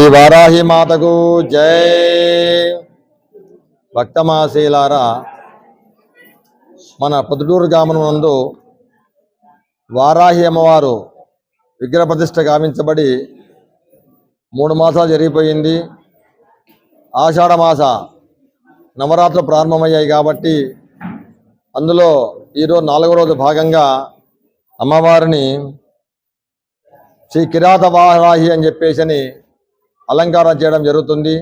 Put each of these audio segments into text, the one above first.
Shri Varahi మాతకు జై. భక్తమాశీలారా మన పొద్దుటూరు గ్రామం నందు వారాహి అమ్మవారు విగ్రహ ప్రతిష్ట గావించబడి మూడు మాసాలు జరిగిపోయింది. ఆషాఢమాస నవరాత్రులు ప్రారంభమయ్యాయి కాబట్టి అందులో ఈరోజు నాలుగో రోజు భాగంగా అమ్మవారిని శ్రీ కిరాత వారాహి అని చెప్పేసి అని అలంకారం చేయడం జరుగుతుంది.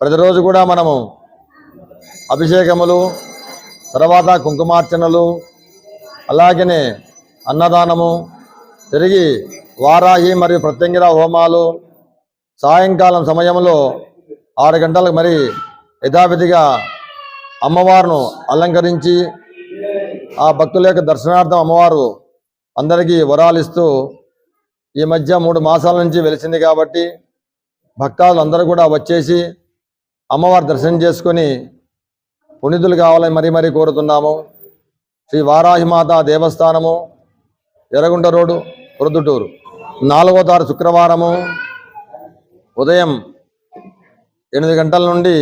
ప్రతిరోజు కూడా మనము అభిషేకములు తర్వాత కుంకుమార్చనలు అలాగనే అన్నదానము తిరిగి వారాహి మరియు ప్రత్యంగిర హోమాలు సాయంకాలం సమయంలో ఆరు గంటలకు మరి యథావిధిగా అమ్మవారును అలంకరించి ఆ భక్తుల యొక్క దర్శనార్థం అమ్మవారు అందరికీ వరాలిస్తూ ఈ మధ్య మూడు మాసాల నుంచి వెలిసింది కాబట్టి భక్తాదులు అందరూ కూడా వచ్చేసి అమ్మవారి దర్శనం చేసుకొని పుణితులు కావాలని మరీ మరీ కోరుతున్నాము. శ్రీ వారాహిమాత దేవస్థానము ఎర్రగుంట రోడ్డు ప్రొద్దుటూరు నాలుగో తారు శుక్రవారము ఉదయం ఎనిమిది గంటల నుండి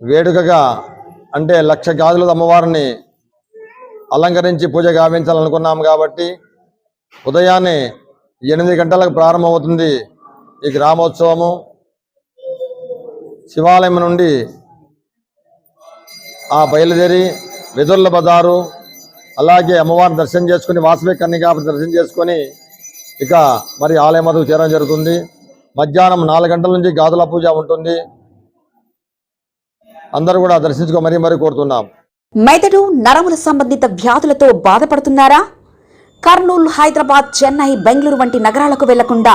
వేడుకగా అంటే లక్ష గాజుల అమ్మవారిని అలంకరించి పూజ గావించాలనుకున్నాము కాబట్టి ఉదయాన్నే ఎనిమిది గంటలకు ప్రారంభమవుతుంది. ఈ గ్రామోత్సవము శివాలయం నుండి ఆ బయలుదేరి వెదుర్ల బజారు అలాగే అమ్మవారిని దర్శనం చేసుకుని వాసవి కన్నికాపతి దర్శనం చేసుకొని ఇక మరి ఆలయం వరకు చేరడం జరుగుతుంది. మధ్యాహ్నం నాలుగు గంటల నుంచి గాదుల పూజ ఉంటుంది. అందరూ కూడా దర్శించుకో మరీ మరీ కోరుతున్నాం. మెదడు నరముల సంబంధిత వ్యాధులతో బాధపడుతున్నారా? కర్నూలు హైదరాబాద్ చెన్నై బెంగళూరు వంటి నగరాలకు వెళ్ళకుండా